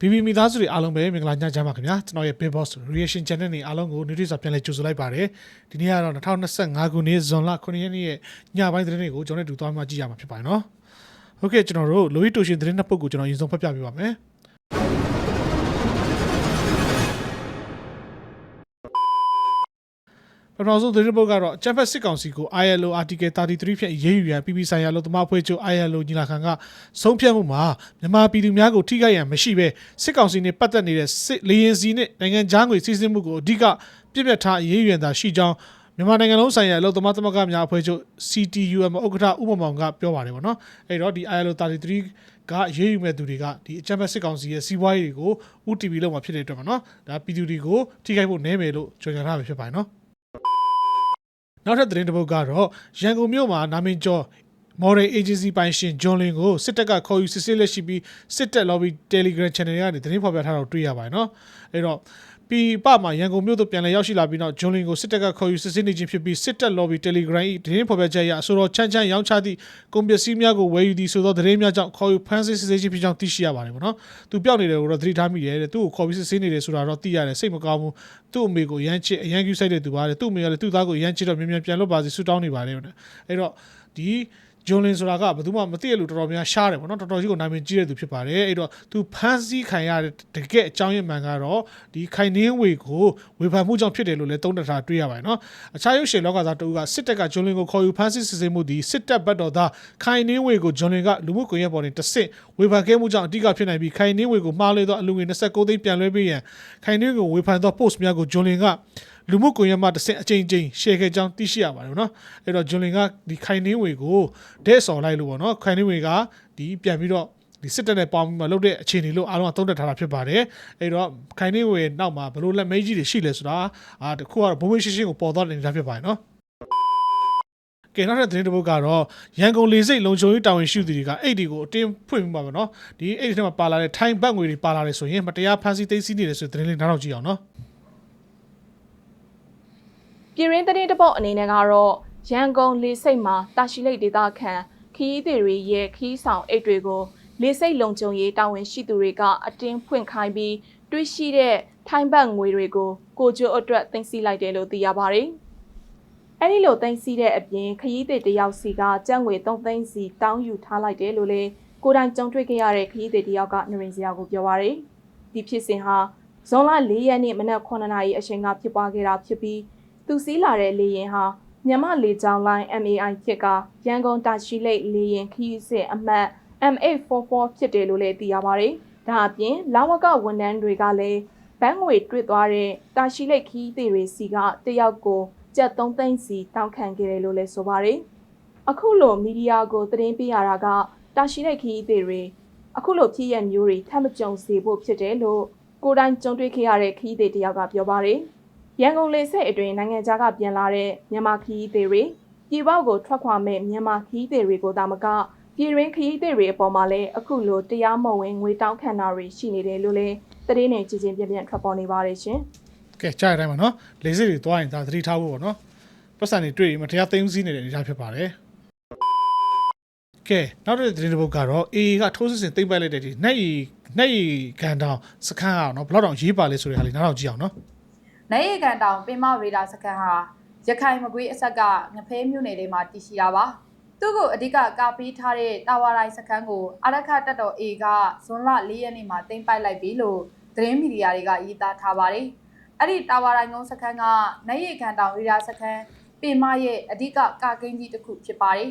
BB မိသားစုတွေအားလုံးပဲမင်္ဂလာညချမ်းပါခင်ဗျာကျွန်တော်ရဲ့ Big Boss Reaction Channel နေအားလုံးကိုနေ့ရက်စွာပြန်လည်ကြိုဆိုလိုက်ပါတယ်ဒီနေ့ကတော့2025ခုနှစ်ဇွန်လ9ရက်နေ့ရဲ့ညပိုင်းသတင်းတွေကိုကျွန်တော်တို့တူသွားမှကြည့်ရမှာဖြစ်ပါတယ်နော်ဟုတ်ကဲ့ကျွန်တော်တို့လိုဟီတိုရှင်သတင်းနှစ်ပုဒ်ကိုကျွန်တော်အရင်ဆုံးဖတ်ပြပေးပါမယ် ပထမဆုံးသတင်းပုဒ်ကတော့ချမ်ဖက်စစ်ကောင်စီကို ILO Article 33ဖြင့်ရေးယူရန် PP ဆိုင်ရာလို့သမားဖွဲ့ချုပ် ILO ညီလာခံကဆုံးဖြတ်မှုမှာမြန်မာပြည်သူများကိုထိခိုက်ရန်မရှိဘဲစစ်ကောင်စီနဲ့ပတ်သက်နေတဲ့စစ်လေရင်စီနဲ့နိုင်ငံခြားငွေစီးဆင်းမှုကိုအဓိကပြစ်ပြတ်ထားရေးယူရန်သာရှိကြောင်းမြန်မာနိုင်ငံလုံးဆိုင်ရာအလို့သမားသမဂ္ဂများအဖွဲ့ချုပ် CTUM ဥက္ကဋ္ဌဥပမောင်ကပြောပါတယ်ဗောနော်အဲ့တော့ဒီ ILO 33ကရေးယူမဲ့သူတွေကဒီအချမ်းဖက်စစ်ကောင်စီရဲ့စီးပွားရေးတွေကို UTV လောက်မှာဖြစ်တဲ့အတွက်ဗောနော်ဒါပြည်သူတွေကိုထိခိုက်ဖို့နည်းမယ်လို့ကြေညာထားမှာဖြစ်ပါတယ်နော် နောက်ထပ်သတင်းတစ်ပုဒ်ကတော့ရန်ကုန်မြို့မှာနာမည်ကျော် model agency ပိုင်ရှင်ဂျွန်လင်ကိုစစ်တပ်ကခေါ်ယူစစ်ဆေးလက်ရှိပြီးစစ်တပ် lobby telegram channel ကနေသတင်းဖော်ပြထားတာကိုတွေ့ရပါတယ်နော်အဲ့တော့ ပြည်ပမှာရန်ကုန်မြို့သို့ပြန်လည်ရောက်ရှိလာပြီးနောက်ဂျွန်လင်ကိုစစ်တပ်ကခေါ်ယူစစ်ဆေးနေခြင်းဖြစ်ပြီးစစ်တပ် lobby telegram ၏သတင်းဖော်ပြချက်အရအဆိုတော်ချမ်းချမ်းရောင်းချသည့်ကုန်ပစ္စည်းများကိုဝယ်ယူသည်ဆိုသောသတင်းများကြောင့်ခေါ်ယူဖမ်းဆီးစစ်ဆေးခြင်းဖြစ်ကြောင်းသိရှိရပါတယ်ဗောနော်သူပြောက်နေတယ်ကိုတော့သတိထားမိတယ်တဲ့သူ့ကိုခေါ်ပြီးစစ်ဆေးနေတယ်ဆိုတာတော့သိရတယ်စိတ်မကောင်းဘူးသူ့အမေကိုရမ်းချစ်အရန်ကျူးဆိုင်တဲ့သူပါတယ်သူ့အမေကလည်းသူ့သားကိုရမ်းချစ်တော့မြန်မြန်ပြန်လွတ်ပါစေဆုတောင်းနေပါတယ်တဲ့အဲ့တော့ဒီ ဂျွန်လင်ဆိုတာကဘယ်သူမှမသိရလို့တော်တော်များရှားတယ်ပေါ့နော်တော်တော်ကြီးကိုနာမည်ကြီးတဲ့သူဖြစ်ပါတယ်အဲ့တော့သူဖမ်းဆီးခံရတဲ့တကယ်အကြောင်းရင်းမှန်ကတော့ဒီခိုင်နှင်းဝေကိုဝေဖန်မှုကြောင့်ဖြစ်တယ်လို့လည်းသုံးသပ်ထားတွေ့ရပါတယ်နော်အခြားရုပ်ရှင်လောကသားတူကစစ်တပ်ကဂျွန်လင်ကိုခေါ်ယူဖမ်းဆီးစစ်ဆေးမှုဒီစစ်တပ်ဘက်တော်သားခိုင်နှင်းဝေကိုဂျွန်လင်ကလူမှုကွန်ရက်ပေါ်တွင်တစ်ဆင့်ဝေဖန်ခဲ့မှုကြောင့်အဓိကဖြစ်နိုင်ပြီးခိုင်နှင်းဝေကိုမှားလဲသောအလူငွေ29သိန်းပြန်လွှဲပေးရန်ခိုင်နှင်းကိုဝေဖန်သော post များကိုဂျွန်လင်က လူမှုကွန်ရက်မှာတစ်ဆင့်အချိန်ချင်း share ခဲ့ကြောင်းသိရှိရပါတယ်ဗောနော်အဲ့တော့ဂျွန်လင်ကဒီခိုင်နှင်းဝေကိုဒဲ့ဆော်လိုက်လို့ဗောနော်ခိုင်နှင်းဝေကဒီပြန်ပြီးတော့ဒီစစ်တပ်နဲ့ပေါင်းပြီးမှလုပ်တဲ့အခြေအနေလို့အားလုံးကသုံးသပ်ထားတာဖြစ်ပါတယ်အဲ့တော့ခိုင်နှင်းဝေနောက်မှာဘယ်လိုလက်မေးကြီးတွေရှိလဲဆိုတာအာတခုကတော့ဘုံဘရှင်းရှင်းကိုပေါ်တော့နေတာဖြစ်ပါတယ်နော်ကဲနောက်တဲ့သတင်းတစ်ပုဒ်ကတော့ရန်ကုန်လေစိတ်လုံခြုံရေးတာဝန်ရှိသူတွေကအဲ့ဒီကိုအတင်းဖွင့်ပြီးပါမယ်နော်ဒီအဲ့ဒီထဲမှာပါလာတဲ့ထိုင်းဘတ်ငွေတွေပါလာတယ်ဆိုရင်မတရားဖမ်းဆီးသိမ်းဆည်းနေတယ်ဆိုတဲ့သတင်းလေးနားထောင်ကြည့်အောင်နော် ပြည်ရင်းသတင်းတစ်ပုတ်အနေနဲ့ကတော့ရန်ကုန်လေစိတ်မှာတာရှိလိတ်ဒေသခံခီးသည်တွေရဲ့ခီးဆောင်အိတ်တွေကိုလေစိတ်လုံခြုံရေးတာဝန်ရှိသူတွေကအတင်းဖွင့်ခိုင်းပြီးတွေးရှိတဲ့ထိုင်းဘတ်ငွေတွေကိုကိုကျိုးအတွက်တင်စီလိုက်တယ်လို့သိရပါတယ်။အဲဒီလိုတင်စီတဲ့အပြင်ခရီးသည်တယောက်စီကကျပ်ငွေ3သိန်းစီတောင်းယူထားလိုက်တယ်လို့လေကိုယ်တိုင်ကြုံတွေ့ခဲ့ရတဲ့ခရီးသည်တယောက်ကနရင်စရာကိုပြောပါရယ်။ဒီဖြစ်စဉ်ဟာဇွန်လ4ရက်နေ့မနက်9နာရီအချိန်ကဖြစ်ပွားခဲ့တာဖြစ်ပြီး သူစီးလာတဲ့လေရင်ဟာမြန်မာလေကြောင်းလိုင်း MAI ဖြစ်ကရန်ကုန်တာရှိလိတ်လေရင်ခရီးစစ်အမှတ် M844 ဖြစ်တယ်လို့လည်းသိရပါတယ်။ဒါအပြင်လာဝကဝန်ထမ်းတွေကလည်းဘန်းငွေတွေ့သွားတဲ့တာရှိလိတ်ခရီးသည်တွေစီကတယောက်ကိုကျပ်3သိန်းစီတောင်းခံခဲ့တယ်လို့လည်းဆိုပါတယ်။အခုလိုမီဒီယာကိုသတင်းပေးရတာကတာရှိလိတ်ခရီးသည်တွေအခုလိုဖြစ်ရမျိုးတွေထပ်မကြုံစေဖို့ဖြစ်တယ်လို့ကိုယ်တိုင်ကြုံတွေ့ခဲ့ရတဲ့ခရီးသည်တယောက်ကပြောပါတယ်။ ရန်ကုန်လေဆိပ်အတွင်းနိုင်ငံခြားကပြန်လာတဲ့မြန်မာခရီးသည်တွေပြည်ပကိုထွက်ခွာမဲ့မြန်မာခရီးသည်တွေကိုတာမကပြည်ရင်းခရီးသည်တွေအပေါ်မှာလည်းအခုလိုတရားမဝင်ငွေတောင်းခံတာတွေရှိနေတယ်လို့လည်းသတင်းနဲ့ကြည်ချင်းပြန့်ပြန့်ထွက်ပေါ်နေပါတယ်ရှင်ကဲကြားရတိုင်းပါနော်လေစစ်တွေသွားရင်ဒါသတိထားဖို့ပေါ့နော်ပတ်စံတွေတွေ့ရင်မတရားသိမ်းဆည်းနေတဲ့အနေအထားဖြစ်ပါတယ်ကဲနောက်တဲ့သတင်းတစ်ပုဒ်ကတော့ AA ကထိုးစစ်ဆင်သိမ်းပိုက်လိုက်တဲ့ဒီနှက်ရီနှက်ရီကန်တောင်စခန်းအောင်နော်ဘယ်လောက်တောင်ရေးပါလဲဆိုတဲ့ဟာလေးနားထောင်ကြည့်အောင်နော် နိုင်ရီကန်တောင်ပင်မရေဒါစကန်ဟာရခိုင်မကွေးအဆက်ကငဖဲမြို့နယ်ထဲမှာတည်ရှိတာပါသူ့ကိုအဓိကကာပေးထားတဲ့တာဝါတိုင်းစခန်းကိုအရခတ်တပ်တော် A ကဇွန်လ၄ရက်နေ့မှာတင်ပိုက်လိုက်ပြီလို့သတင်းမီဒီယာတွေကရေးသားထားပါတယ်အဲ့ဒီတာဝါတိုင်းကုန်းစခန်းကနိုင်ရီကန်တောင်ရေဒါစခန်းပင်မရဲ့အဓိကကာကင်းကြီးတစ်ခုဖြစ်ပါတယ်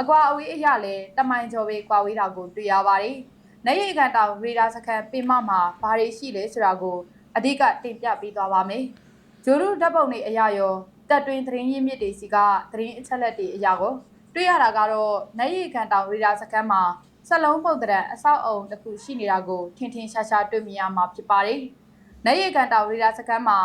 အကွာအဝေးအရလည်းတမိုင်ကျော်ပဲကွာဝေးတာကိုတွေ့ရပါတယ်နိုင်ရီကန်တောင်ရေဒါစခန်းပင်မမှာဘာတွေရှိလဲဆိုတာကို အဓိကတင်ပြပေးသွားပါမယ်ဂျိုရုဓာတ်ပုံတွေအရာရောတက်တွင်သတင်းရင်းမြစ်တွေစီကသတင်းအချက်လက်တွေအရာကိုတွေ့ရတာကတော့နိုင်ရီကန်တောင်ရေဒါစခန်းမှာဆက်လုံးပုံတရံအဆောက်အုံတစ်ခုရှိနေတာကိုထင်ထင်ရှားရှားတွေ့မြင်ရမှာဖြစ်ပါတယ်။နိုင်ရီကန်တောင်ရေဒါစခန်းမှာ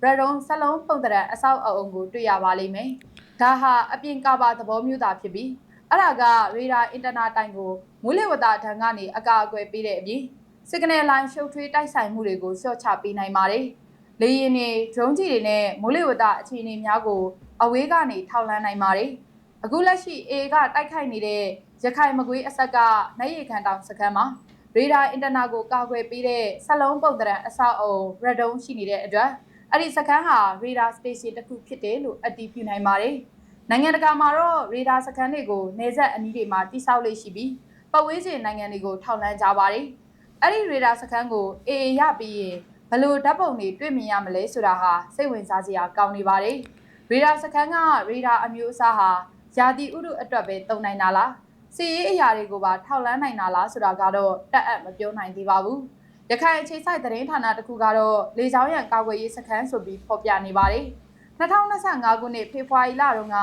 ဘရဒုံဆက်လုံးပုံတရံအဆောက်အုံကိုတွေ့ရပါလိမ့်မယ်။ဒါဟာအပြင်ကာဘာသဘောမျိုးသာဖြစ်ပြီးအဲ့ဒါကရေဒါအင်တာနာတိုင်ကိုမူးလေဝတ္တထံကနေအကာအကွယ်ပေးတဲ့အပြင် စစ်ကနေလိုင်းရှုပ်ထွေးတိုက်ဆိုင်မှုတွေကိုလျှော့ချပေးနိုင်ပါတယ်။လေရင်တွေဒရုန်းကြီးတွေနဲ့မိုးလေဝသအခြေအနေများကိုအဝေးကနေထောက်လှမ်းနိုင်ပါတယ်။အခုလက်ရှိ A ကတိုက်ခိုက်နေတဲ့ရခိုင်မကွေးအဆက်ကနိုင်ရီခံတောင်စခန်းမှာရေဒါအင်တာနာကိုကာကွယ်ပေးတဲ့ဆက်လုံးပုံသဏ္ဍာန်အဆောက်အုံရဒုံရှိနေတဲ့အတွက်အဲ့ဒီစခန်းဟာရေဒါစတေရှင်တစ်ခုဖြစ်တယ်လို့အတည်ပြုနိုင်ပါတယ်။နိုင်ငံတကာမှာတော့ရေဒါစခန်းတွေကိုနေဆက်အနီးတွေမှာတိစောက်လေးရှိပြီးပတ်ဝန်းကျင်နိုင်ငံတွေကိုထောက်လှမ်းကြပါတယ်။ အဲ့ဒီရေဒါစခန်းကိုအေအေရပြီးရင်ဘယ်လို့ဓာတ်ပုံတွေတွေ့မြင်ရမလဲဆိုတာဟာစိတ်ဝင်စားစရာကောင်းနေပါတယ်။ရေဒါစခန်းကရေဒါအမျိုးအစားဟာယာတီဥဒုအတွက်ပဲတုံနိုင်တာလားစီရေးအရာတွေကိုပါထောက်လန်းနိုင်တာလားဆိုတာကတော့တက်အပ်မပြောနိုင်သေးပါဘူး။ရခိုင်အခြေစိုက်သတင်းဌာနတစ်ခုကတော့လေကြောင်းရန်ကာကွယ်ရေးစခန်းဆိုပြီးဖော်ပြနေပါတယ်။2025ခုနှစ်ဖေဖော်ဝါရီလတုန်းက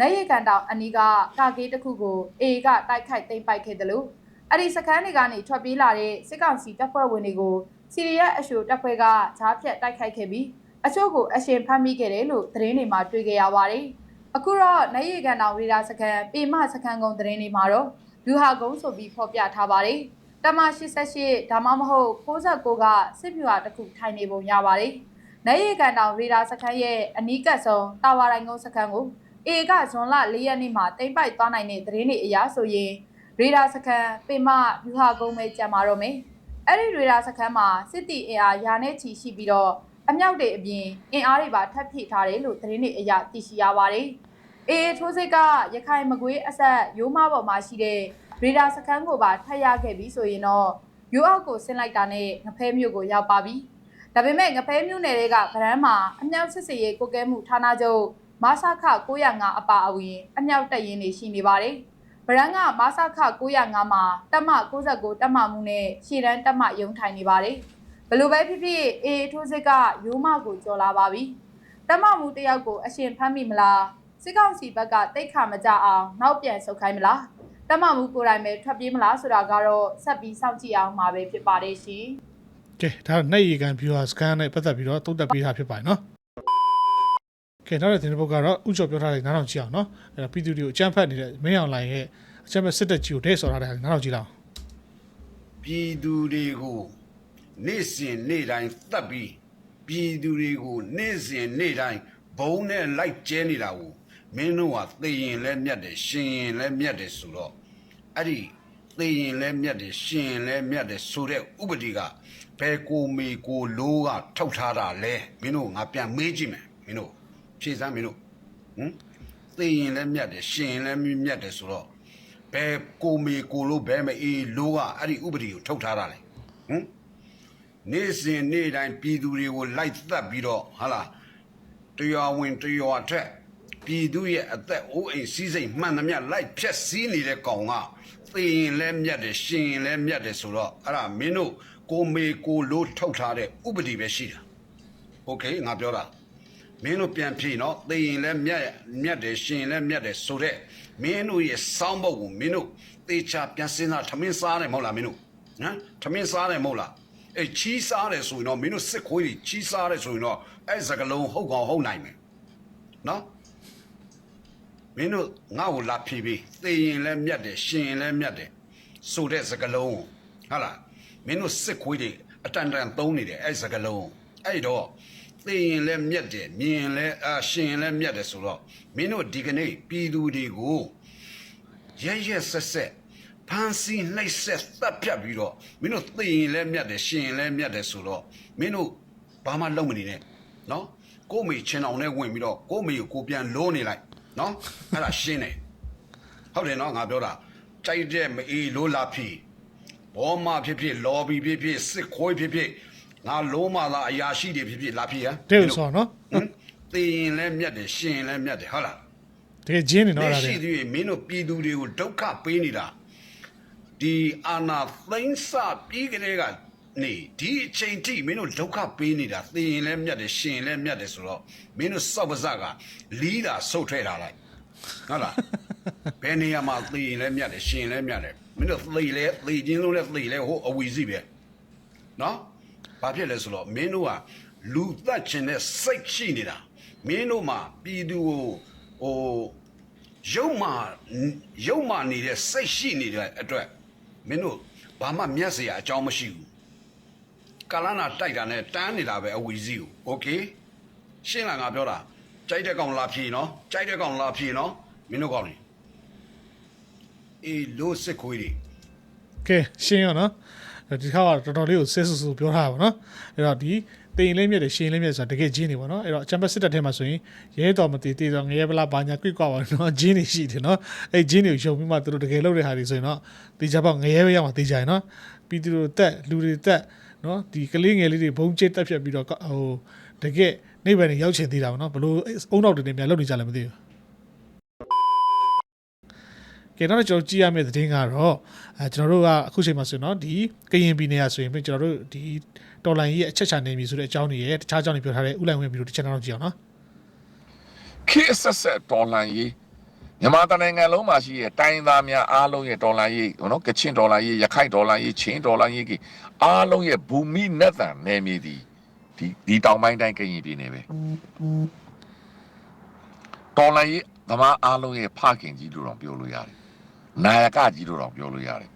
နိုင်ရီကန်တောင်အနီးကကာကေးတစ်ခုကိုအေကတိုက်ခိုက်သိမ်းပိုက်ခဲ့တယ်လို့ အဲ့ဒီစခန်းတွေကနေထွက်ပြေးလာတဲ့စစ်ကောင်စီတပ်ဖွဲ့ဝင်တွေကိုစီရီယက်အရှိုတပ်ဖွဲ့ကဈားဖြတ်တိုက်ခိုက်ခဲ့ပြီးအချို့ကိုအရှင်ဖမ်းမိခဲ့တယ်လို့သတင်းတွေမှာတွေ့ခဲ့ရပါတယ်။အခုတော့နိုင်ရီကန်တောင်ရေဒါစခန်းပေမစခန်းကုန်းသတင်းတွေမှာတော့လူဟာကုန်းဆိုပြီးဖော်ပြထားပါတယ်။တမ88ဒါမှမဟုတ်69ကစစ်ဗျူဟာတစ်ခုထိုင်နေပုံရပါတယ်။နိုင်ရီကန်တောင်ရေဒါစခန်းရဲ့အနီးကပ်ဆုံးတာဝါရိုင်ကုန်းစခန်းကိုအေကဇွန်လ၄ရက်နေ့မှာတိမ့်ပိုက်သွားနိုင်တဲ့သတင်းတွေအရဆိုရင် ရေဒါစခန်းပေမဗျူဟာကုန်းပဲကြံပါတော့မယ်။အဲ့ဒီရေဒါစခန်းမှာစစ်တီအင်အားရာနဲ့ချီရှိပြီးတော့အမြောက်တွေအပြင်အင်အားတွေပါထပ်ဖြည့်ထားတယ်လို့သတင်းတွေအရသိရှိရပါတယ်။အေထိုးစစ်ကရခိုင်မကွေးအဆက်ရိုးမပေါ်မှာရှိတဲ့ရေဒါစခန်းကိုပါထပ်ရခဲ့ပြီးဆိုရင်တော့ရိုးအောက်ကိုဆင်းလိုက်တာနဲ့ငဖဲမြို့ကိုရောက်ပါပြီ။ဒါပေမဲ့ငဖဲမြို့နယ်တွေကဗရမ်းမှာအမြောက်စစ်စေးရေးကိုကဲမှုဌာနချုပ်မဆခ905အပါအဝင်အမြောက်တက်ရင်တွေရှိနေပါတယ်။ ဗရန်ကမဆခ905မှာတက်မ69တက်မမှုနဲ့ရှည်တန်းတက်မရုံထိုင်နေပါတယ်။ဘယ်လိုပဲဖြစ်ဖြစ်အေထိုးစစ်ကရိုးမကိုကြော်လာပါပြီ။တက်မမှုတယောက်ကိုအရှင်ဖမ်းမိမလားစစ်ကောင်စီဘက်ကတိတ်ခါမကြအောင်နောက်ပြန်ဆုတ်ခိုင်းမလားတက်မမှုကိုယ်တိုင်ပဲထွက်ပြေးမလားဆိုတာကတော့ဆက်ပြီးစောင့်ကြည့်အောင်မှာပဲဖြစ်ပါတယ်ရှင်ကဲဒါနှိပ်ရီကန် viewer scan နဲ့ပတ်သက်ပြီးတော့တုံ့တက်ပေးတာဖြစ်ပါတယ်နော် ကဲနောက်တဲ့တင်ပုတ်ကတော့ဥကျော်ပြောထားတဲ့နားထောင်ကြည့်အောင်နော်အဲ့တော့ပြည်သူတွေကိုအကြမ်းဖက်နေတဲ့မင်းအောင်လိုင်ရဲ့အကြမ်းဖက်စစ်တပ်ကြီးကိုဒဲဆော်ထားတဲ့ဟာနားထောင်ကြည့်လောက်ပြည်သူတွေကိုနေ့စဉ်နေ့တိုင်းသတ်ပြီးပြည်သူတွေကိုနေ့စဉ်နေ့တိုင်းဘုံနဲ့လိုက်ကျဲနေတာကိုမင်းတို့ကသိရင်လဲမြတ်တယ်ရှင်ရင်လဲမြတ်တယ်ဆိုတော့အဲ့ဒီသိရင်လဲမြတ်တယ်ရှင်ရင်လဲမြတ်တယ်ဆိုတဲ့ဥပဒေကဘယ်ကိုမေကိုလိုးကထောက်ထားတာလဲမင်းတို့ငါပြန်မေးကြည့်မယ်မင်းတို့ ဖြေစမ်းမင်းတို့ဟမ်သိရင်လဲမြတ်တယ်ရှင်ရင်လဲမြတ်တယ်ဆိုတော့ ဘယ်ကိုမေကိုလို့ဘယ်မအေးလို့ကအဲ့ဒီဥပဒေကိုထုတ်ထားတာလေဟမ်နေ့စဉ်နေ့တိုင်းပြည်သူတွေကိုလိုက်သက်ပြီးတော့ဟာလားတရားဝင်တရားထက်ပြည်သူရဲ့အသက်အိုးအိမ်စီးစိမ်မှန်သမျှလိုက်ဖြက်စီးနေတဲ့ကောင်ကသိရင်လဲမြတ်တယ်ရှင်ရင်လဲမြတ်တယ်ဆိုတော့အဲ့ဒါမင်းတို့ကိုမေကိုလို့ထုတ်ထားတဲ့ဥပဒေပဲရှိတာโอเคငါပြောတာ မင်းတို့ပြန်ဖြေနော်သိရင်လည်းမြတ်မြတ်တယ်ရှင်ရင်လည်းမြတ်တယ်ဆိုတော့မင်းတို့ရဲ့စောင်းဘုတ်ကိုမင်းတို့သေချာပြန်စင်းစားထမင်းစားတယ်မဟုတ်လားမင်းတို့ဟမ်ထမင်းစားတယ်မဟုတ်လားအဲချီးစားတယ်ဆိုရင်တော့မင်းတို့စစ်ခွေးကြီးချီးစားတယ်ဆိုရင်တော့အဲစကလုံးဟုတ်ကောင်ဟုတ်နိုင်မယ်နော်မင်းတို့ငါ့ကိုလာဖြေပြီးသိရင်လည်းမြတ်တယ်ရှင်ရင်လည်းမြတ်တယ်ဆိုတဲ့စကလုံးကိုဟုတ်လားမင်းတို့စစ်ခွေးတွေအတန်တန်သုံးနေတယ်အဲစကလုံးကိုအဲ့တော့ သိရင်လည်းမြတ်တယ်မြင်ရင်လည်းအာရှင်ရင်လည်းမြတ်တယ်ဆိုတော့မင်းတို့ဒီကနေ့ပြည်သူတွေကိုရက်ရက်ဆက်ဆက်ဖန်စီနှိပ်ဆက်တပ်ဖြတ်ပြီးတော့မင်းတို့သိရင်လည်းမြတ်တယ်ရှင်ရင်လည်းမြတ်တယ်ဆိုတော့မင်းတို့ဘာမှလုပ်မနေနဲ့နော်ကို့မေချင်းအောင်နဲ့ဝင်ပြီးတော့ကို့မေကိုကိုပြန်လိုးနေလိုက်နော်အဲ့ဒါရှင်းတယ်ဟုတ်တယ်နော်ငါပြောတာကြိုက်တဲ့မအေးလိုးလာဖြီဘောမဖြစ်ဖြစ်လော်ဘီဖြစ်ဖြစ်စစ်ခွေးဖြစ်ဖြစ် ငါလုံးမလားအရာရှိတွေဖြစ်ဖြစ်လာဖြီဟမ်တဲ့ကိုဆော်နော်ဟမ်သိရင်လည်းမြတ်တယ်ရှင်ရင်လည်းမြတ်တယ်ဟုတ်လားတကယ်ဂျင်းနေတော့လက်ဒါရှိတဲ့သေးရင်မင်းတို့ပြည်သူတွေကိုဒုက္ခပေးနေတာဒီအာနာသိမ့်စပြီးကလေးကနေဒီအချိန်ထိမင်းတို့ဒုက္ခပေးနေတာသိရင်လည်းမြတ်တယ်ရှင်ရင်လည်းမြတ်တယ်ဆိုတော့မင်းတို့စောက်ပါစကလီးတာဆုတ်ထွဲထားလိုက်ဟုတ်လားဘယ်နေရာမှာသိရင်လည်းမြတ်တယ်ရှင်ရင်လည်းမြတ်တယ်မင်းတို့သိလဲသိချင်းလုံးလည်းသိလဲဟိုအဝီစီပဲနော် ဘာဖြစ်လဲဆိုတော့မင်းတို့ကလူသက်ချင်တဲ့စိတ်ရှိနေတာမင်းတို့မှာပြည်သူကိုဟိုရုပ်မာရုပ်မာနေတဲ့စိတ်ရှိနေတဲ့အတွက်မင်းတို့ဘာမှမျက်စရာအကြောင်းမရှိဘူးကာလနာတိုက်တာနဲ့တန်းနေတာပဲအဝီစီကိုโอเคရှင်းလာငါပြောတာကြိုက်တဲ့ကောင်လာဖြေနော်ကြိုက်တဲ့ကောင်လာဖြေနော်မင်းတို့ကောင်နေအေးလို့စစ်ခွေးတွေ ကဲရှင်းရောနော် အဲ့ ဒီခါကတော့တော်တော်လေးကိုဆဲဆူဆူပြောထားတာပေါ့နော်အဲ့တော့ဒီတင်ရင်လေးမြက်တယ်ရှင်လေးမြက်ဆိုတာတကယ်ဂျင်းနေပေါ့နော်အဲ့တော့ချမ်ပီယံစစ်တပ်ထဲမှာဆိုရင်ရဲတော်မတည်တည်တော့ငရဲပလားဘာညာကွိကွာပါနော်ဂျင်းနေရှိတယ်နော်အဲ့ဂျင်းတွေကိုရှုံပြီးမှသူတို့တကယ်လုပ်တဲ့ဟာတွေဆိုရင်တော့တေချာပေါ့ငရဲပဲရမှာတေချာရယ်နော်ပြီးသူတို့တက်လူတွေတက်နော်ဒီကလေးငယ်လေးတွေဘုံကျစ်တက်ဖြတ်ပြီးတော့ဟိုတကယ်နေဗယ်နေရောက်ချင်သေးတာပေါ့နော်ဘလို့အုံနောက်တွေနဲ့များလုပ်နေကြလည်းမသိဘူး ကဲတော့ကျွန်တော်ကြည့်ရမယ့်သတင်းကတော့အဲကျွန်တော်တို့ကအခုချိန်မှာဆိုရင်တော့ဒီကရင်ပြည်နယ်ကဆိုရင်ကျွန်တော်တို့ဒီတော်လိုင်းရဲ့အချက်ချာနေပြီဆိုတဲ့အကြောင်းတွေရဲ့တခြားအကြောင်းတွေပြောထားတဲ့ဥလိုက်ဝင်ပြီးတော့တစ်ချက်တော့ကြည့်အောင်နော်ခေတ်ဆက်ဆက်တော်လန်ရေးမြန်မာတိုင်းနိုင်ငံလုံးမှာရှိတဲ့တိုင်းသားများအားလုံးရဲ့တော်လန်ရေးဟိုနော်ကချင်တော်လန်ရေးရခိုင်တော်လန်ရေးချင်းတော်လန်ရေးကြီးအားလုံးရဲ့ဘူမိနတ်တန်နယ်မြေဒီဒီဒီတောင်ပိုင်းတိုင်းကရင်ပြည်နယ်ပဲတော်လန်ရေးသမားအားလုံးရဲ့ဖခင်ကြီးလို့တော့ပြောလို့ရတယ် နာယကကြီးလို့တော့ပြောလို့ရတယ်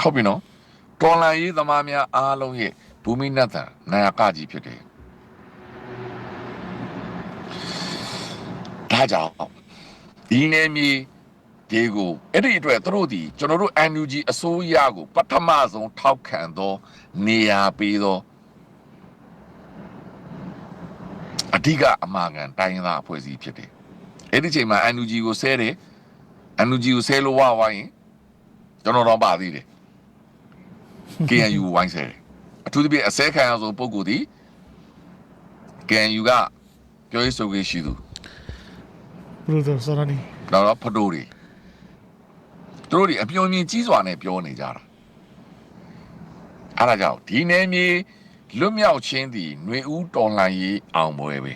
ဟုတ်ပြီနော်တော်လန်ရေးသမားများအားလုံးရဲ့ဘူမိနတ်တန်နာယကကြီးဖြစ်တယ်ဒါကြောင့်ဒီနေမီဒီကိုအဲ့ဒီအတွက်သူတို့ဒီကျွန်တော်တို့ NUG အစိုးရကိုပထမဆုံးထောက်ခံသောနေရာပေးသော အဓိကအမှားကန်တိုင်းရင်းသားအဖွဲ့အစည်းဖြစ်တယ်အဲ့ဒီချိန်မှာ NUG ကိုဆဲတယ် NUG ကိုဆဲလို့ဝဝိုင်းရင်ကျွန်တော်တော့ပါသေးတယ် KNU ဝိုင်းဆဲတယ်အထူးသဖြင့်အစဲခံရဆုံးပုံကိုယ်ဒီ KNU ကပြောရေးဆိုခွင့်ရှိသူဘယ်လိုဆိုစောရနီတော့တော့ဖတိုးတွေသူတို့တွေအပြုံမြင်ကြီးစွာနဲ့ပြောနေကြတာအဲဒါကြောင့်ဒီနယ်မြေ လွတ်မြောက်ခြင်းသည်ຫນွေဦးတော်လှန်ရေးအောင်ပွဲပဲ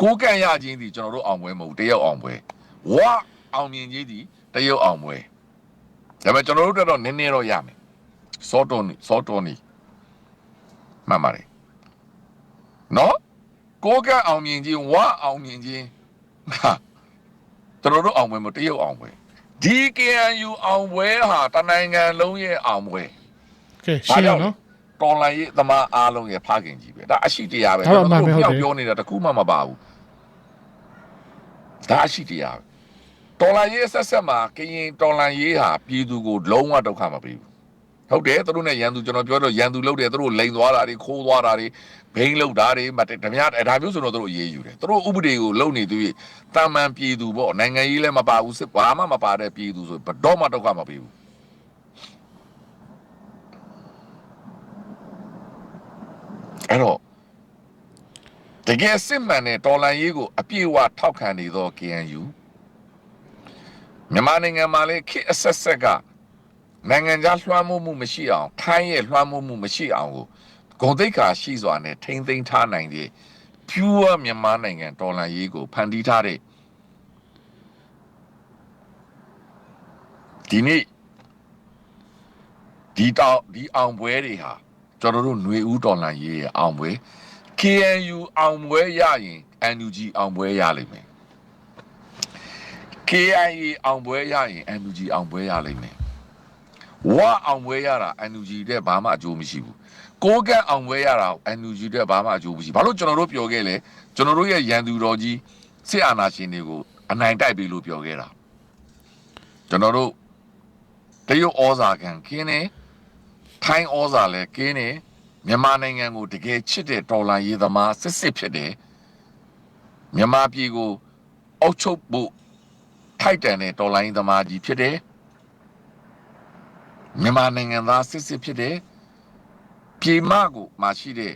ကိုးကန့်ရခြင်းသည်ကျွန်တော်တို့အောင်ပွဲမဟုတ်တရုတ်အောင်ပွဲဝအောင်မြင်ခြင်းသည်တရုတ်အောင်ပွဲဒါပေမဲ့ကျွန်တော်တို့တက်တော့နည်းနည်းတော့ရမယ်စောတော်နီစောတော်နီမှန်ပါတယ်နော်ကိုးကန့်အောင်မြင်ခြင်းဝအောင်မြင်ခြင်းဟာကျွန်တော်တို့အောင်ပွဲမတရုတ်အောင်ပွဲဒီ KNU အောင်ပွဲဟာတနိုင်ငံလုံးရဲ့အောင်ပွဲကဲရှင်းအောင်နော် တော်လိုင်းရေးသမားအားလုံးရဲ့ဖခင်ကြီးပဲဒါအရှိတရားပဲဒါတော့အမှန်ပဲဟုတ်တယ်ပြောနေတာတခုမှမပါဘူးဒါအရှိတရားပဲတော်လိုင်းရေးဆက်ဆက်မှာကရင်တော်လိုင်းရေးဟာပြည်သူကိုလုံးဝဒုက္ခမပေးဘူးဟုတ်တယ်သူတို့နဲ့ရန်သူကျွန်တော်ပြောတော့ရန်သူလုပ်တယ်သူတို့လိန်သွားတာတွေခိုးသွားတာတွေဘိန်းလုပ်တာတွေမတဓမြဒါမျိုးဆိုတော့သူတို့အေးအေးယူတယ်သူတို့ဥပဒေကိုလုံနေသူတာမန်ပြည်သူပေါ့နိုင်ငံရေးလည်းမပါဘူးစစ်ဘာမှမပါတဲ့ပြည်သူဆိုဘယ်တော့မှဒုက္ခမပေးဘူး အဲ့တော့တကယ်စစ်မှန်တဲ့တော်လန်ရေးကိုအပြည့်အဝထောက်ခံနေသော KNU မြန်မာနိုင်ငံမှာလည်းခေတ်အဆက်ဆက်ကနိုင်ငံခြားလွှမ်းမိုးမှုမရှိအောင်ထိုင်းရဲ့လွှမ်းမိုးမှုမရှိအောင်ကိုဂုံတိတ်ခါရှိစွာနဲ့ထိမ့်သိမ်းထားနိုင်တဲ့ pure မြန်မာနိုင်ငံတော်လန်ရေးကိုဖန်တီးထားတဲ့ဒီနေ့ဒီတောင်ဒီအောင်ပွဲတွေဟာ ကျွန်တော်တို့ຫນွေဦးတော်လှန်ရေးရဲ့အောင်ပွဲ KNU အောင်ပွဲရရင် NUG အောင်ပွဲရလိမ့်မယ် KIA အောင်ပွဲရရင် NUG အောင်ပွဲရလိမ့်မယ်ဝအောင်ပွဲရတာ NUG တဲ့ဘာမှအကျိုးမရှိဘူးကိုးကန့်အောင်ပွဲရတာ NUG တဲ့ဘာမှအကျိုးမရှိဘာလို့ကျွန်တော်တို့ပြောခဲ့လဲကျွန်တော်တို့ရဲ့ရန်သူတော်ကြီးစစ်အာဏာရှင်တွေကိုအနိုင်တိုက်ပြီလို့ပြောခဲ့တာကျွန်တော်တို့တရုတ်ဩဇာခံခင်းနေ ထိုင်းဩဇာလည်းကင်းနေမြန်မာနိုင်ငံကိုတကယ်ချစ်တဲ့ဒေါ်လာရေးသမားစစ်စစ်ဖြစ်တယ်မြန်မာပြည်ကိုအုပ်ချုပ်ဖို့ထိုက်တန်တဲ့ဒေါ်လာရေးသမားကြီးဖြစ်တယ်မြန်မာနိုင်ငံသားစစ်စစ်ဖြစ်တယ်ပြည်မကိုမှရှိတဲ့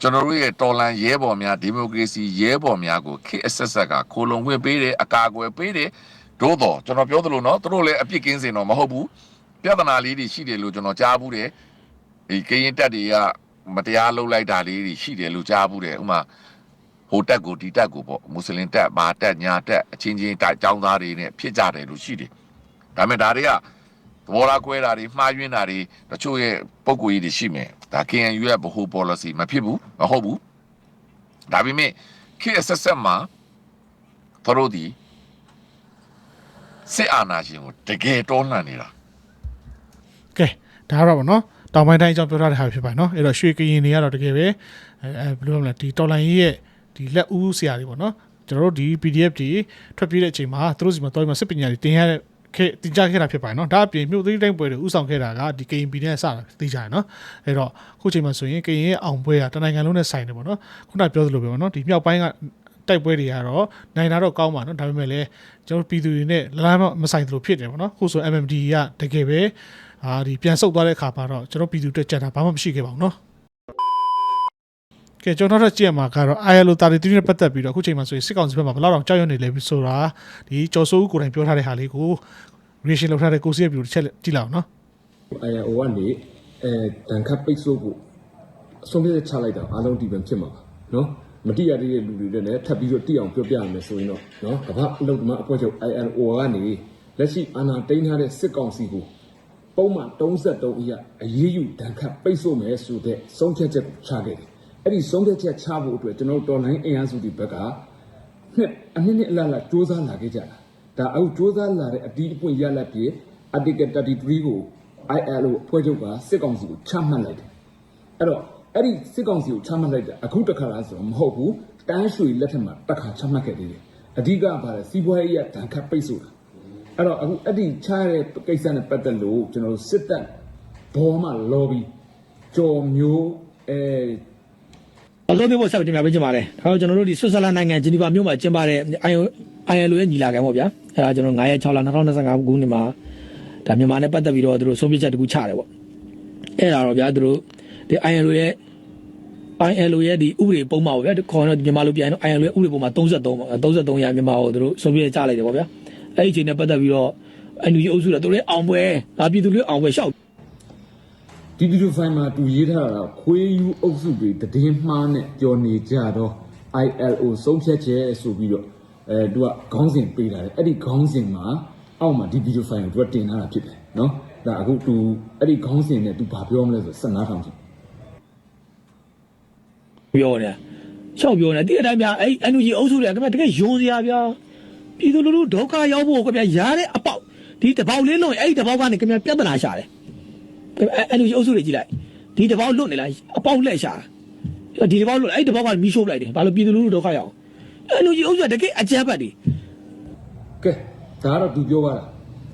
ကျွန်တော်တို့ရဲ့တော်လန်ရဲဘော်များဒီမိုကရေစီရဲဘော်များကိုခေတ်အဆက်ဆက်ကခိုလုံခွင့်ပေးတယ်အကာအကွယ်ပေးတယ်သို့တော့ကျွန်တော်ပြောသလိုနော်သူတို့လည်းအပြစ်ကင်းစင်တော့မဟုတ်ဘူး ပြဿနာလေးတွေရှိတယ်လို့ကျွန်တော်ကြားဘူးတယ်ဒီကရင်တက်တွေကမတရားလုပ်လိုက်တာလေးတွေရှိတယ်လို့ကြားဘူးတယ်ဥမာဟိုတက်ကိုဒီတက်ကိုပေါ့မွတ်စလင်တက်ဘာတက်ညာတက်အချင်းချင်းတက်ចောင်းသားတွေနဲ့ဖြစ်ကြတယ်လို့ရှိတယ်ဒါပေမဲ့ဒါတွေကသဘောထားကွဲတာတွေမှားယွင်းတာတွေတချို့ရဲ့ပုံကိုယ်ကြီးတွေရှိမယ်ဒါ KNU ရဲ့ဗဟို policy မဖြစ်ဘူးမဟုတ်ဘူးဒါပေမဲ့ခေတ်အဆက်ဆက်မှာသူတို့ဒီစစ်အာဏာရှင်ကိုတကယ်တွန်းလှန်နေတာကဲ ဒါကတော့ဗောနော်တောင်ပိုင်းတိုင်းအကြောင်းပြောထားတဲ့ဟာဖြစ်ပါတယ်နော်အဲ့တော့ရွှေကရင်တွေကတော့တကယ်ပဲအဲအဲဘယ်လိုလဲဒီတော်လိုင်းရေးရဲ့ဒီလက်ဦးဆရာတွေဗောနော်ကျကျွန်တော်တို့ဒီ PDF တွေထွက်ပြေးတဲ့အချိန်မှာသူတို့စီမှာတော်မှာစစ်ပညာတွေတင်ရတဲ့ခဲ့တင်ကြခဲ့တာဖြစ်ပါတယ်နော်ဒါအပြင်မြို့သိမ်းတိုင်းပွဲတွေဥဆောင်ခဲ့တာကဒီ KNP နဲ့စတာသိကြရနော်အဲ့တော့ခုချိန်မှာဆိုရင် KN ရဲ့အောင်ပွဲကတနိုင်ငံလုံးနဲ့ဆိုင်တယ်ပေါ့နော်ခုနပြောသလိုပဲပေါ့နော်ဒီမြောက်ပိုင်းကတိုက်ပွဲတွေကတော့နိုင်တာတော့ကောင်းပါနော်ဒါပေမဲ့လည်းကျွန်တော်ပြည်သူတွေနဲ့လမ်းမဆိုင်သလိုဖြစ်တယ်ပေါ့နော်ခုဆို MMD ကတကယ်ပဲ အာဒီပြန်ဆုတ်သွားတဲ့အခါမှာတော့ကျွန်တော်ပြည်သူတွေကြံတာဘာမှမရှိခဲ့ပါဘူးနော်ကဲကျွန်တော်တို့ကြည့်ရမှာကတော့ ILO 33နဲ့ပတ်သက်ပြီးတော့အခုချိန်မှာဆိုရင်စစ်ကောင်စီဘက်မှာဘယ်လောက်တောင်ကြောက်ရွံ့နေလဲပြီးဆိုတာဒီကျော်စိုးဦးကိုယ်တိုင်ပြောထားတဲ့ဟာလေးကို reaction လုပ်ထားတဲ့ကိုစီရဲ့ဗီဒီယိုတစ်ချက်ကြည့်လိုက်အောင်နော် IRO ကနေအဲတန်ခတ်ပိတ်ဆို့ဖို့အဆုံးဖြတ်ချက်ချလိုက်တာအားလုံးဒီပံဖြစ်မှာပါနော်မတိရသေးတဲ့လူတွေလည်းထပ်ပြီးတော့တိအောင်ပြောပြရမယ်ဆိုရင်တော့နော်ကမ္ဘာအလုပ်သမားအဖွဲ့ချုပ် ILO ကနေလက်ရှိအာဏာသိမ်းထားတဲ့စစ်ကောင်စီကို ပုံမှန်33အရအရေးယူတန်ခတ်ပိတ်ဆို့မယ်ဆိုတဲ့ဆုံးဖြတ်ချက်ကိုချခဲ့တယ်အဲ့ဒီဆုံးဖြတ်ချက်ချဖို့အတွက်ကျွန်တော်တို့တော်လိုင်းအင်အားစုတွေဘက်က နှစ်အနှစ်နှစ်အလားလားစ조사လာခဲ့ကြတာဒါအခုစ조사လာတဲ့အတီးအပွင့်ရလက်ပြေ article 33ကို ILO ဖွဲ့ချုပ်ကစစ်ကောင်စီကိုချမှတ်လိုက်တယ်အဲ့တော့အဲ့ဒီစစ်ကောင်စီကိုချမှတ်လိုက်တာအခုတစ်ခါလားဆိုတော့မဟုတ်ဘူးတန်းရွှေလက်ထက်မှာတစ်ခါချမှတ်ခဲ့သေးတယ်အဓိကကဘာလဲစီးပွားရေးရဒဏ်ခတ်ပိတ်ဆို့တာ အဲ့တော့အခုအဲ့ဒီချရတဲ့ကိစ္စနဲ့ပတ်သက်လို့ကျွန်တော်တို့စစ်တပ်ဘောမှာ lobby ကြော်မျိုးအဲအလုံးမျိုးပေါ်ဆက်ပြီးတင်ပြပေးချင်ပါတယ်။ဒါတော့ကျွန်တော်တို့ဒီဆွစ်ဇာလန်နိုင်ငံဂျနီဗာမြို့မှာကျင်းပတဲ့ ILO ရဲ့ညီလာခံပေါ့ဗျာ။အဲဒါကျွန်တော်9ရက်6လ2025ခုနှစ်မှာဒါမြန်မာနဲ့ပတ်သက်ပြီးတော့သူတို့ဆုံးဖြတ်ချက်တခုချတယ်ပေါ့။အဲဒါတော့ဗျာသူတို့ဒီ ILO ရဲ့ ILO ရဲ့ဒီဥပဒေပုံမှန်ပေါ့ဗျာခေါ်တော့မြန်မာလိုပြန်တော့ ILO ရဲ့ဥပဒေပုံမှန်33ပေါ့33ရာမြန်မာကိုသူတို့ဆုံးဖြတ်ချလိုက်တယ်ပေါ့ဗျာ။ အဲဒီအချိန်နဲ့ပတ်သက်ပြီးတော့အန်ယူအုပ်စုကသူတို့အောင်ပွဲဒါပြည်သူတွေအောင်ပွဲရှောက်ဒီဗီဒီယိုဖိုင်မှာသူရေးထားတာကခွေးယူအုပ်စုတွေတည်င်းမှားနဲ့ပြောနေကြတော့ ILO ဆုံးဖြတ်ချက်ဆိုပြီးတော့အဲသူကခေါင်းစဉ်ပေးတာလေအဲ့ဒီခေါင်းစဉ်မှာအောက်မှာဒီဗီဒီယိုဖိုင်ကိုသူကတင်ထားတာဖြစ်တယ်နော်ဒါအခုသူအဲ့ဒီခေါင်းစဉ်နဲ့သူဘာပြောမလဲဆို15ထောင်ကြည့်ပြောနေတာရှောက်ပြောနေတာဒီအတိုင်းများအဲ့ NUG အုပ်စုတွေကခင်ဗျတကယ်ယွန်စရာဗျာ ပြည်သူလူထုဒုက္ခရောက်ဖို့ခင်ဗျရားတဲ့အပေါက်ဒီတပေါက်လေးလုံးအဲ့ဒီတပေါက်ကနေခင်ဗျပြဿနာရှာတယ်ခင်ဗျ NUG အုပ်စုတွေကြည့်လိုက်ဒီတပေါက်လွတ်နေလားအပေါက်လက်ရှာဒီတပေါက်လွတ်အဲ့ဒီတပေါက်ကမီးရှို့ပလိုက်တယ်ဘာလို့ပြည်သူလူထုဒုက္ခရောက် NUG အုပ်စုကတကယ်အကြမ်းဖက်တယ်ကဲဒါကတော့သူပြောပါတာ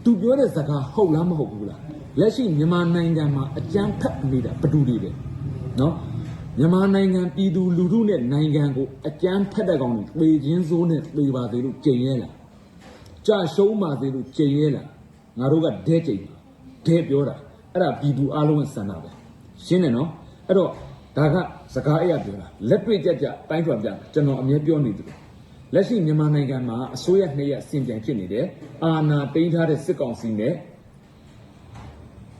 သူပြောတဲ့စကားဟုတ်လားမဟုတ်ဘူးလားလက်ရှိမြန်မာနိုင်ငံမှာအကြမ်းဖက်နေတာဘယ်သူတွေလဲနော် မြန်မာနိုင်ငံပြည်သူလူထုနဲ့နိုင်ငံကိုအကြမ်းဖက်တဲ့ကောင်တွေပေချင်းစိုးနဲ့ပေပါသေးလို့ကြင်ရဲလားကြာရှုံးပါသေးလို့ကြင်ရဲလားငါတို့ကဒဲကြိမ်ဒဲပြောတာအဲ့ဒါပြည်သူအလုံးရဲ့စံနာပဲရှင်းတယ်နော်အဲ့တော့ဒါကစကားအရာပြောတာလက်တွေ့ကြကြတိုင်းထွန်ပြကျွန်တော်အမြဲပြောနေတယ်လက်ရှိမြန်မာနိုင်ငံမှာအစိုးရနှစ်ရက်စင်ပြန်ဖြစ်နေတယ်အာဏာသိမ်းထားတဲ့စစ်ကောင်စီနဲ့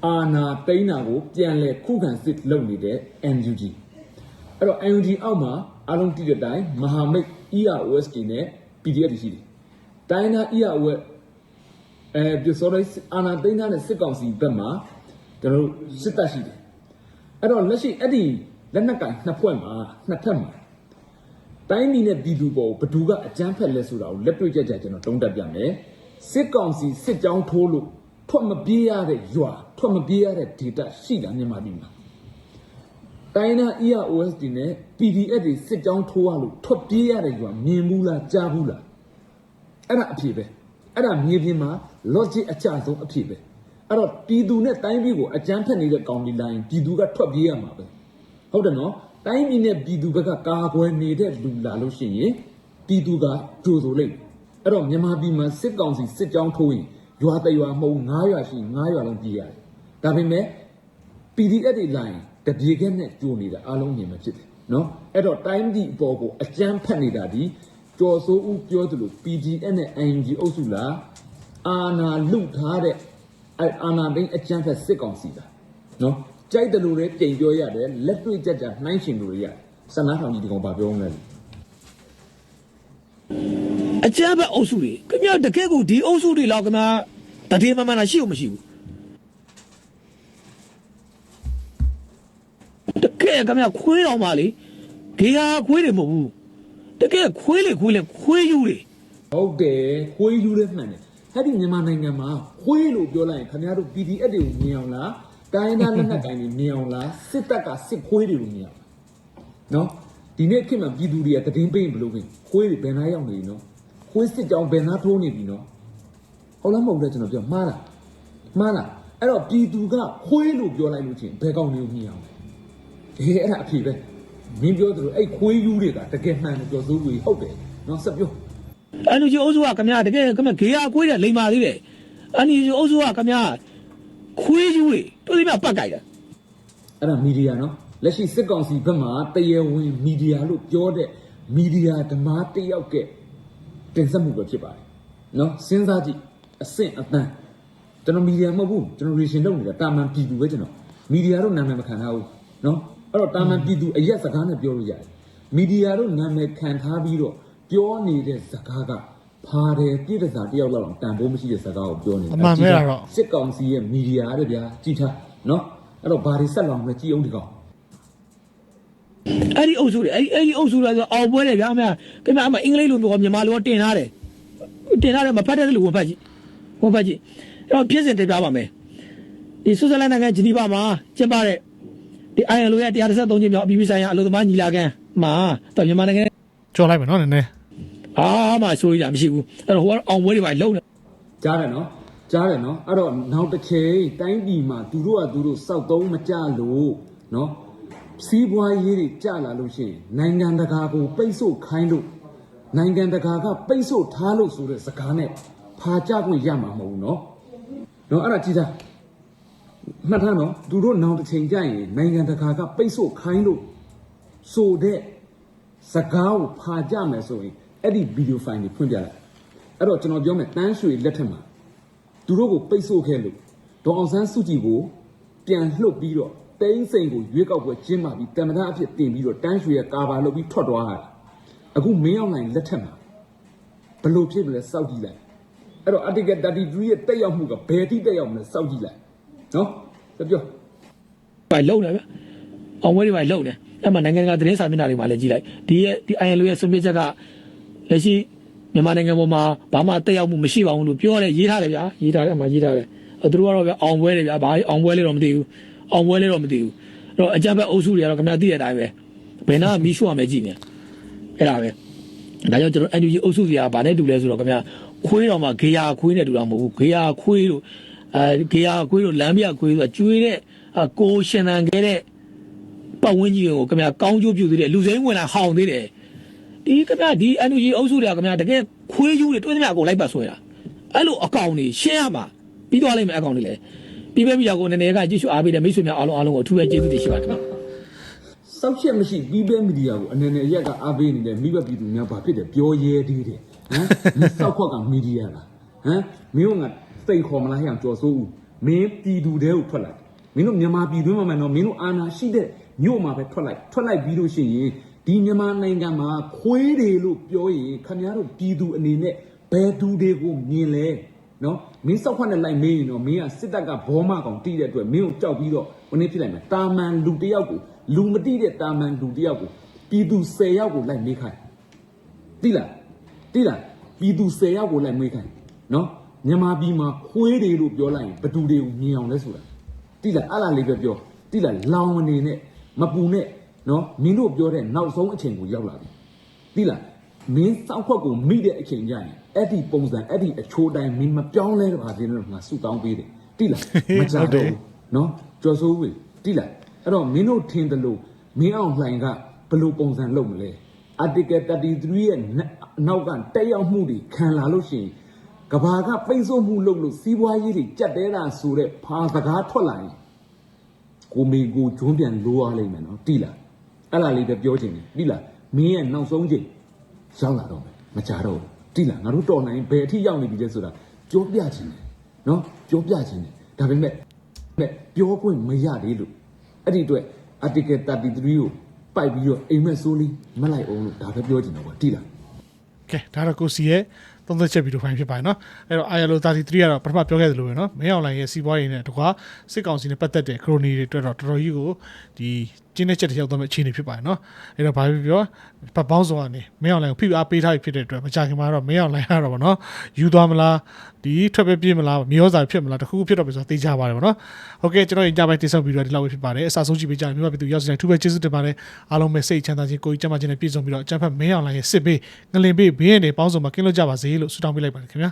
အာဏာသိမ်းတာကိုပြန်လဲခုခံစစ်လုပ်နေတဲ့ NUG အဲ့တော့ NUG အောက်မှာအားလုံးတည်တဲ့အတိုင်းမဟာမိတ် EROSK နဲ့ PDF တွေရှိတယ်တိုင်းသား ERO ရဲ့အဲပြစောတဲ့အာဏာသိမ်းထားတဲ့စစ်ကောင်စီဘက်မှာကျွန်တော်တို့စစ်တပ်ရှိတယ်အဲ့တော့လက်ရှိအဲ့ဒီလက်နက်ကင်နှစ်ဖွဲ့မှာနှစ်ထပ်မှာတိုင်းပြည်နဲ့ပြည်သူပေါ်ဘယ်သူကအကြမ်းဖက်လဲဆိုတာကိုလက်တွေ့ကြကြကျွန်တော်တုံးတက်ပြမယ်စစ်ကောင်စီစစ်ကြောင်းထိုးလို့ထွက်မပြေးရတဲ့ရွာထွက်မပြေးရတဲ့ data ရှိတာမြန်မာပြည်မှာ တိုင်းနာ EROSD နဲ့ PDF တွေစစ်ကြောင်းထိုးရလို့ထွက်ပြေးရတဲ့ရွာမြင်ဘူးလားကြားဘူးလားအဲ့ဒါအဖြစ်ပဲအဲ့ဒါမြေပြင်မှာ logic အကျဆုံးအဖြစ်ပဲအဲ့တော့ပြည်သူနဲ့တိုင်းပြည်ကိုအကြမ်းဖက်နေတဲ့ကောင်ဒီလိုင်းပြည်သူကထွက်ပြေးရမှာပဲဟုတ်တယ်နော်တိုင်းပြည်နဲ့ပြည်သူဘက်ကကာကွယ်နေတဲ့လူလာလို့ရှိရင်ပြည်သူကကြိုဆိုလိမ့်မယ်အဲ့တော့မြန်မာပြည်မှာစစ်ကောင်စီစစ်ကြောင်းထိုးရင်ရွာတရွာမဟုတ်9ရွာရှိ9ရွာလုံးပြေးရတယ်ဒါပေမဲ့ PDF တွေလာရင် တပြေခဲနဲ့ကြိုနေတာအားလုံးမြင်မှာဖြစ်တယ်နော်အဲ့တော့တိုင်းပြည်အပေါ်ကိုအကြမ်းဖက်နေတာဒီကြော်စိုးဦးပြောသလို PDF နဲ့ ING အုပ်စုလားအာနာလုထားတဲ့အဲ့အာနာသိန်းအကြမ်းဖက်စစ်ကောင်စီလားနော်ကြိုက်တယ်လို့လည်းပြင်ပြောရတယ်လက်တွေ့ကြကြနှိုင်းရှင်လို့ရတယ်စနာထောင်ကြီးဒီကောင်ဘာပြောမလဲအကြမ်းဖက်အုပ်စုတွေခင်ဗျတကယ်ကိုဒီအုပ်စုတွေလောက်ခင်ဗျတတိမမနာရှိဦးမရှိဘူး ကယ်ခင်ဗျခွေးတော်ပါလေဒီဟာခွေးတွေမဟုတ်ဘူးတကယ်ခွေးလေခွေးလေခွေးယူတွေဟုတ်တယ်ခွေးယူလည်းမှန်တယ်အဲ့ဒီမြန်မာနိုင်ငံမှာခွေးလို့ပြောလိုက်ရင်ခင်ဗျားတို့ PDF တွေကိုမြင်အောင်လားတိုင်းသားလက်နက်ကိုင်တွေမြင်အောင်လားစစ်တပ်ကစစ်ခွေးတွေကိုမြင်အောင်လားနော်ဒီနေ့ခေတ်မှာပြည်သူတွေကတည်င်းပေးရင်ဘယ်လိုပဲခွေးတွေဘယ်နာရောက်နေပြီနော်ခွေးစစ်ကြောင်ဘယ်နာထိုးနေပြီနော်ဟုတ်လားမဟုတ်လဲကျွန်တော်ပြောမှားလားမှားလားအဲ့တော့ပြည်သူကခွေးလို့ပြောလိုက်လို့ချင်းဘယ်ကောင်းနေလို့မြင်အောင်လဲ အေးအဲ့ဒါအဖြစ်ပဲမင်းပြောသလိုအဲ့ခွေးယူတွေကတကယ်မှန်တယ်ပြောစိုးကြီးဟုတ်တယ်နော်ဆက်ပြောအန်ယူဂျီအုပ်စုကခင်ဗျာတကယ်ခင်ဗျာဂေယာခွေးတဲ့လိန်မာသေးတယ်အန်ယူဂျီအုပ်စုကခင်ဗျာခွေးယူတွေတို့ဒီမှာပတ်ကြိုက်တာအဲ့ဒါမီဒီယာနော်လက်ရှိစစ်ကောင်စီဘက်မှာတရားဝင်မီဒီယာလို့ပြောတဲ့မီဒီယာဓမ္မတစ်ယောက်ကတင်ဆက်မှုပဲဖြစ်ပါတယ်နော်စဉ်းစားကြည့်အဆင့်အတန်းကျွန်တော်မီဒီယာမဟုတ်ဘူးကျွန်တော်ရေရှင်လုပ်နေတာတာမန်ပြည်သူပဲကျွန်တော်မီဒီယာတော့နာမည်မခံထားဘူးနော် အဲ့တော့တာမန်ပြည်သူအရက်စကားနဲ့ပြောလို့ရတယ်မီဒီယာတော့နာမည်ခံထားပြီးတော့ပြောနေတဲ့စကားကဖာတယ်ပြည့်တစားတယောက်လောက်တန်ဖိုးမရှိတဲ့စကားကိုပြောနေတာအမှန်ပဲလားတော့စစ်ကောင်စီရဲ့မီဒီယာတဲ့ဗျာကြည်ထားနော်အဲ့တော့ဘာတွေဆက်လောင်လဲကြည်အောင်ဒီကောင်အဲ့ဒီအုပ်စုတွေအဲ့ဒီအဲ့ဒီအုပ်စုတွေဆိုအောင်ပွဲတယ်ဗျာခင်ဗျာခင်ဗျာအမအင်္ဂလိပ်လိုမျိုးမြန်မာလိုတင်ထားတယ်တင်ထားတယ်မဖတ်တဲ့လူဝင်ဖတ်ကြည့်ဝင်ဖတ်ကြည့်အဲ့တော့ဖြစ်စဉ်တင်ပြပါမယ်ဒီဆွစ်ဇာလန်နိုင်ငံဂျနီဗာမှာကျင်းပတဲ့ ဒီ ILO ရဲ့133ချိန်မြောက်အပြည်ပြည်ဆိုင်ရာအလို့သမားညီလာခံမှာတော့မြန်မာနိုင်ငံကြော်လိုက်မယ်နော်နည်းနည်းအားမှဆိုရတာမရှိဘူးအဲ့တော့ဟိုကအောင်ပွဲတွေပါလုံးတယ်ကြားတယ်နော်ကြားတယ်နော်အဲ့တော့နောက်တစ်ချိန်တိုင်းပြည်မှာသူတို့ကသူတို့စောက်သုံးမကြလို့နော်စီးပွားရေးတွေကြလာလို့ရှိရင်နိုင်ငံတကာကိုပိတ်ဆို့ခိုင်းလို့နိုင်ငံတကာကပိတ်ဆို့ထားလို့ဆိုတဲ့စကားနဲ့ဖာကြခွင့်ရမှာမဟုတ်ဘူးနော်နော်အဲ့ဒါကြည့်တာ မှတ်ထားနော်သူတို့နောက်တစ်ချိန်ကြရင်နိုင်ငံတကာကပိတ်ဆို့ခိုင်းလို့ဆိုတဲ့စကားကိုဖာကြမယ်ဆိုရင်အဲ့ဒီဗီဒီယိုဖိုင်တွေဖွင့်ပြလိုက်အဲ့တော့ကျွန်တော်ပြောမယ်တန်းရွှေလက်ထက်မှာသူတို့ကိုပိတ်ဆို့ခဲ့လို့ဒေါအောင်ဆန်းစုကြည်ကိုပြန်လှုပ်ပြီးတော့တိန်းစိန်ကိုရွေးကောက်ပွဲကျင်းပပြီးတမန်တော်အဖြစ်တင်ပြီးတော့တန်းရွှေရဲ့ကာဗာလုပ်ပြီးထွက်သွားတာအခုမင်းအောင်နိုင်လက်ထက်မှာဘယ်လိုဖြစ်မလဲစောက်ကြည့်လိုက်အဲ့တော့ article 33ရဲ့တက်ရောက်မှုကဘယ်အထိတက်ရောက်မလဲစောက်ကြည့်လိုက် နော်ဆက်ပြောပါလုံးတယ်ဗျအောင်ပွဲတွေပါလုံးတယ်အဲ့မှာနိုင်ငံတကာသတင်းစာမျက်နှာတွေမှာလည်းကြည့်လိုက်ဒီရဲ့ဒီ ILO ရဲ့ဆုံးဖြတ်ချက်ကလက်ရှိမြန်မာနိုင်ငံပေါ်မှာဘာမှတက်ရောက်မှုမရှိပါဘူးလို့ပြောတယ်ရေးထားတယ်ဗျာရေးထားတယ်အမှရေးထားတယ်အဲ့သူတို့ကတော့ဗျအောင်ပွဲတယ်ဗျာဘာအောင်ပွဲလဲတော့မသိဘူးအောင်ပွဲလဲတော့မသိဘူးအဲ့တော့အကြမ်းဖက်အုပ်စုတွေကတော့ခင်ဗျာသိတဲ့အတိုင်းပဲဘယ်နာမီးရှို့ရမယ်ကြည့်နေအဲ့ဒါပဲဒါကြောင့်ကျွန်တော် NUG အုပ်စုတွေကဘာနဲ့တူလဲဆိုတော့ခင်ဗျာခွေးတော်မှာဂေယာခွေးနဲ့တူတာမဟုတ်ဘူးဂေယာခွေးတို့ အဲဂေယာခွေးတို့လမ်းပြခွေးတို့ကျွေးတဲ့ကိုရှင်တန်ခဲ့တဲ့ပတ်ဝန်းကျင်ကိုခင်ဗျာကောင်းကျိုးပြုသေးတယ်လူစိမ်းဝင်လာဟောင်းသေးတယ်ဒီခင်ဗျာဒီ NUG အုပ်စုတွေကခင်ဗျာတကယ်ခွေးယူတွေတွင်းသမျှအကုန်လိုက်ပတ်ဆွဲတာအဲ့လိုအကောင်တွေရှင်းရမှာပြီးသွားလိမ့်မယ်အကောင်တွေလည်းပြီးပဲပြီးတော့ကိုနည်းနည်းကကြည့်ရှုအားပေးတယ်မိတ်ဆွေများအားလုံးအားလုံးကိုအထူးပဲကျေးဇူးတင်ရှိပါတယ်ခင်ဗျာစောက်ချက်မရှိပြီးပဲမီဒီယာကိုအနေနဲ့ရက်ကအားပေးနေတဲ့မိဘပြည်သူများဘာဖြစ်တယ်ပြောရဲသေးတယ်ဟမ်မင်းစောက်ခွက်ကမီဒီယာလားဟမ်မင်းက စိတ်ခေါ်မလားဟဲ့အောင်ကြော်စိုးဦးမင်းပြည်သူတဲကိုထွက်လိုက်မင်းတို့မြန်မာပြည်တွင်းမှာမှန်တော့မင်းတို့အာဏာရှိတဲ့မြို့မှာပဲထွက်လိုက်ထွက်လိုက်ပြီးလို့ရှိရင်ဒီမြန်မာနိုင်ငံမှာခွေးတွေလို့ပြောရင်ခင်ဗျားတို့ပြည်သူအနေနဲ့ဘယ်သူတွေကိုမြင်လဲနော်မင်းစောက်ခွက်နဲ့လိုက်မေးရင်တော့မင်းကစစ်တပ်ကဘောမကောင်တီးတဲ့အတွက်မင်းကိုကြောက်ပြီးတော့ဘယ်နည်းဖြစ်လိုက်မလဲတာမန်လူတစ်ယောက်ကိုလူမတိတဲ့တာမန်လူတစ်ယောက်ကိုပြည်သူ10ယောက်ကိုလိုက်မေးခိုင်းတိလားတိလားပြည်သူ10ယောက်ကိုလည်းမေးခိုင်းနော် မြန်မာပြည်မှာခွေးတွေလို့ပြောလိုက်ရင်ဘသူတွေကိုမြင်အောင်လဲဆိုတာတိလားအဲ့လားလေးပဲပြောတိလားလောင်အနေနဲ့မပူနဲ့နော်မင်းတို့ပြောတဲ့နောက်ဆုံးအချိန်ကိုရောက်လာပြီတိလားမင်းစောက်ခွက်ကိုမိတဲ့အချိန်ကျရင်အဲ့ဒီပုံစံအဲ့ဒီအချိုးတိုင်းမင်းမပြောင်းလဲတော့ပါသေးလို့ငါဆူတောင်းပေးတယ်တိလားမကြတော့ဘူးနော်ကျော်စိုးဝေတိလားအဲ့တော့မင်းတို့ထင်တယ်လို့မင်းအောင်လှိုင်ကဘယ်လိုပုံစံလုပ်မလဲ article 33ရဲ့နောက်ကတက်ရောက်မှုတွေခံလာလို့ရှိရင် ကဘာကပိတ်ဆို့မှုလုပ်လို့စီးပွားရေးတွေကြက်တဲတာဆိုတဲ့ဖာစကားထွက်လာရင်ကိုမေကိုဂျွန်းပြန်လိုရလိမ့်မယ်နော်တိလားအဲ့လားလေးပဲပြောချင်တယ်တိလားမင်းရဲ့နောက်ဆုံးချိန်ရောက်လာတော့မယ်မကြတော့ဘူးတိလားငါတို့တော်နိုင်ဘယ်အထိရောက်နေပြီလဲဆိုတာပြောပြချင်တယ်နော်ပြောပြချင်တယ်ဒါပေမဲ့မဲ့ပြောခွင့်မရသေးလို့အဲ့ဒီအတွက် article 33ကိုပိုက်ပြီးတော့အိမ်မက်ဆိုးလေးမလိုက်အောင်လို့ဒါပဲပြောချင်တော့ကွာတိလားကဲဒါတော့ကိုစီရဲ့ သုံးသက်ချက်ဗီဒီယိုဖိုင်ဖြစ်ပါတယ်နော်အဲ့တော့ ILO 33ကတော့ပထမပြောခဲ့သလိုပဲနော်မင်းအောင်လိုင်းရဲ့စီးပွားရေးနဲ့တကွာစစ်ကောင်စီနဲ့ပတ်သက်တဲ့ခရိုနီတွေအတွက်တော့တော်တော်ကြီးကိုဒီကျင်းတဲ့ချက်တစ်ယောက်သွားမဲ့အခြေအနေဖြစ်ပါတယ်နော်အဲ့တော့ဘာဖြစ်ပြောဘပေါင်းစုံကနေမင်းအောင်လိုင်ကိုဖိအားပေးထားပြီဖြစ်တဲ့အတွက်မကြခင်မှာတော့မင်းအောင်လိုင်ကတော့ဗောနော်ယူသွားမလားဒီထွက်ပဲပြေးမလားမြေဩဇာဖြစ်မလားတခုခုဖြစ်တော့ပြီဆိုတော့သိကြပါတယ်ဗောနော်ဟုတ်ကဲ့ကျွန်တော်ညပိုင်းတိစောက်ပြီးတော့ဒီလောက်ပဲဖြစ်ပါတယ်အစားဆုံးကြည့်ပေးကြတယ်မြို့ပြည်သူရောက်စတဲ့ထူးပဲကျေးဇူးတင်ပါတယ်အားလုံးပဲစိတ်ချမ်းသာခြင်းကိုယ်ကြီးကျမ်းမာခြင်းနဲ့ပြည့်စုံပြီးတော့အကျန်းဖက်မင်းအောင်လိုင်ရဲ့စစ်ပေးငလင်ပေးဘေးရန်တွေပေါင်းစုံမှာကင်းလို့ကြပါစေလို့ဆုတောင်းပေးလိုက်ပါတယ်ခင်ဗျာ